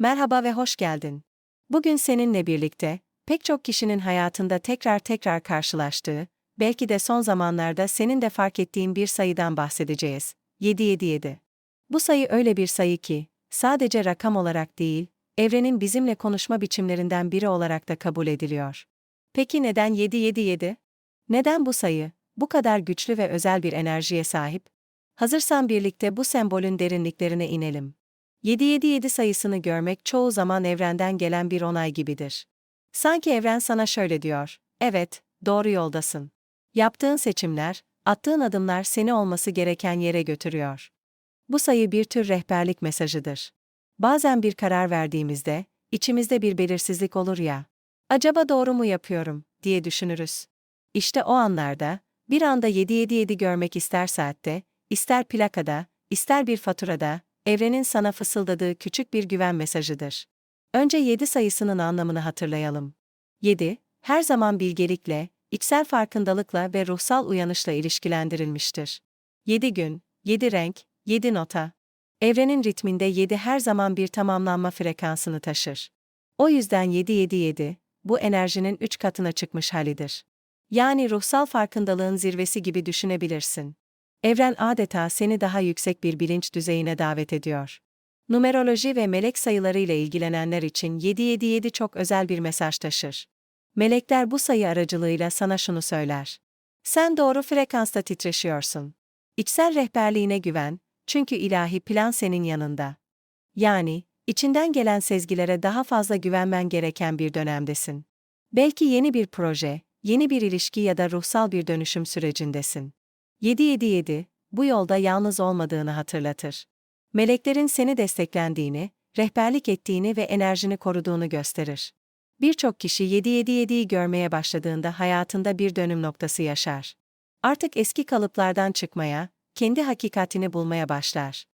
Merhaba ve hoş geldin. Bugün seninle birlikte, pek çok kişinin hayatında tekrar tekrar karşılaştığı, belki de son zamanlarda senin de fark ettiğin bir sayıdan bahsedeceğiz. 777. Bu sayı öyle bir sayı ki, sadece rakam olarak değil, evrenin bizimle konuşma biçimlerinden biri olarak da kabul ediliyor. Peki neden 777? Neden bu sayı, bu kadar güçlü ve özel bir enerjiye sahip? Hazırsan birlikte bu sembolün derinliklerine inelim. 777 sayısını görmek çoğu zaman evrenden gelen bir onay gibidir. Sanki evren sana şöyle diyor, evet, doğru yoldasın. Yaptığın seçimler, attığın adımlar seni olması gereken yere götürüyor. Bu sayı bir tür rehberlik mesajıdır. Bazen bir karar verdiğimizde, içimizde bir belirsizlik olur ya. Acaba doğru mu yapıyorum, diye düşünürüz. İşte o anlarda, bir anda 777 görmek ister saatte, ister plakada, ister bir faturada, evrenin sana fısıldadığı küçük bir güven mesajıdır. Önce 7 sayısının anlamını hatırlayalım. 7, her zaman bilgelikle, içsel farkındalıkla ve ruhsal uyanışla ilişkilendirilmiştir. 7 gün, 7 renk, 7 nota. Evrenin ritminde 7 her zaman bir tamamlanma frekansını taşır. O yüzden 777, bu enerjinin 3 katına çıkmış halidir. Yani ruhsal farkındalığın zirvesi gibi düşünebilirsin. Evren adeta seni daha yüksek bir bilinç düzeyine davet ediyor. Numeroloji ve melek sayıları ile ilgilenenler için 777 çok özel bir mesaj taşır. Melekler bu sayı aracılığıyla sana şunu söyler. Sen doğru frekansta titreşiyorsun. İçsel rehberliğine güven, çünkü ilahi plan senin yanında. Yani, içinden gelen sezgilere daha fazla güvenmen gereken bir dönemdesin. Belki yeni bir proje, yeni bir ilişki ya da ruhsal bir dönüşüm sürecindesin. 777, bu yolda yalnız olmadığını hatırlatır. Meleklerin seni desteklendiğini, rehberlik ettiğini ve enerjini koruduğunu gösterir. Birçok kişi 777'yi görmeye başladığında hayatında bir dönüm noktası yaşar. Artık eski kalıplardan çıkmaya, kendi hakikatini bulmaya başlar.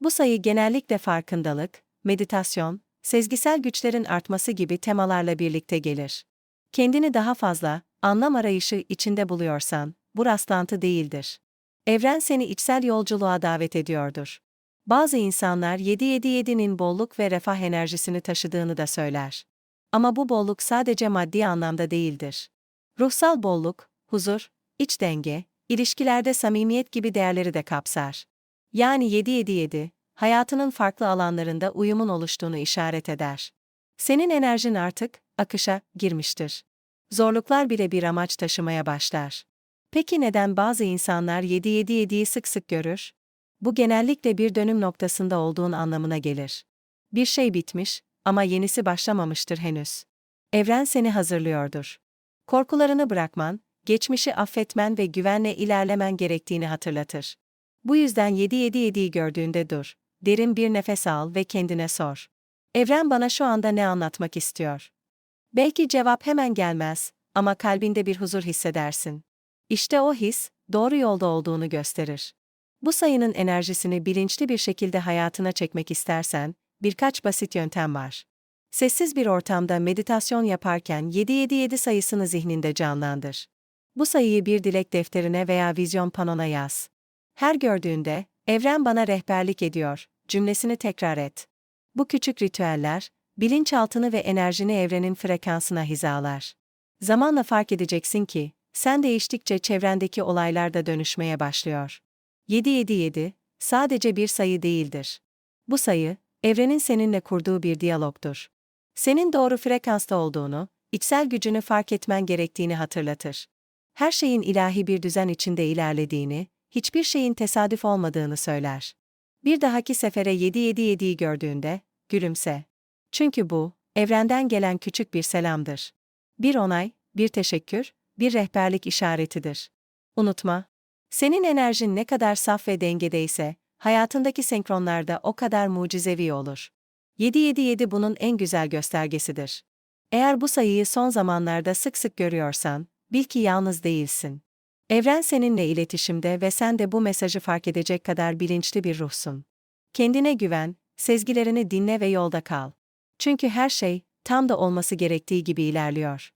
Bu sayı genellikle farkındalık, meditasyon, sezgisel güçlerin artması gibi temalarla birlikte gelir. Kendini daha fazla, anlam arayışı içinde buluyorsan, bu rastlantı değildir. Evren seni içsel yolculuğa davet ediyordur. Bazı insanlar 777'nin bolluk ve refah enerjisini taşıdığını da söyler. Ama bu bolluk sadece maddi anlamda değildir. Ruhsal bolluk, huzur, iç denge, ilişkilerde samimiyet gibi değerleri de kapsar. Yani 777, hayatının farklı alanlarında uyumun oluştuğunu işaret eder. Senin enerjin artık akışa girmiştir. Zorluklar bile bir amaç taşımaya başlar. Peki neden bazı insanlar 777'yi sık sık görür? Bu genellikle bir dönüm noktasında olduğun anlamına gelir. Bir şey bitmiş ama yenisi başlamamıştır henüz. Evren seni hazırlıyordur. Korkularını bırakman, geçmişi affetmen ve güvenle ilerlemen gerektiğini hatırlatır. Bu yüzden 777'yi gördüğünde dur, derin bir nefes al ve kendine sor. Evren bana şu anda ne anlatmak istiyor? Belki cevap hemen gelmez ama kalbinde bir huzur hissedersin. İşte o his, doğru yolda olduğunu gösterir. Bu sayının enerjisini bilinçli bir şekilde hayatına çekmek istersen, birkaç basit yöntem var. Sessiz bir ortamda meditasyon yaparken 777 sayısını zihninde canlandır. Bu sayıyı bir dilek defterine veya vizyon panona yaz. Her gördüğünde, evren bana rehberlik ediyor, cümlesini tekrar et. Bu küçük ritüeller, bilinçaltını ve enerjini evrenin frekansına hizalar. Zamanla fark edeceksin ki, sen değiştikçe çevrendeki olaylar da dönüşmeye başlıyor. 777, sadece bir sayı değildir. Bu sayı, evrenin seninle kurduğu bir diyalogdur. Senin doğru frekansta olduğunu, içsel gücünü fark etmen gerektiğini hatırlatır. Her şeyin ilahi bir düzen içinde ilerlediğini, hiçbir şeyin tesadüf olmadığını söyler. Bir dahaki sefere 777'yi gördüğünde, gülümse. Çünkü bu, evrenden gelen küçük bir selamdır. Bir onay, bir teşekkür, bir rehberlik işaretidir. Unutma, senin enerjin ne kadar saf ve dengedeyse, hayatındaki senkronlarda o kadar mucizevi olur. 777 bunun en güzel göstergesidir. Eğer bu sayıyı son zamanlarda sık sık görüyorsan, bil ki yalnız değilsin. Evren seninle iletişimde ve sen de bu mesajı fark edecek kadar bilinçli bir ruhsun. Kendine güven, sezgilerini dinle ve yolda kal. Çünkü her şey, tam da olması gerektiği gibi ilerliyor.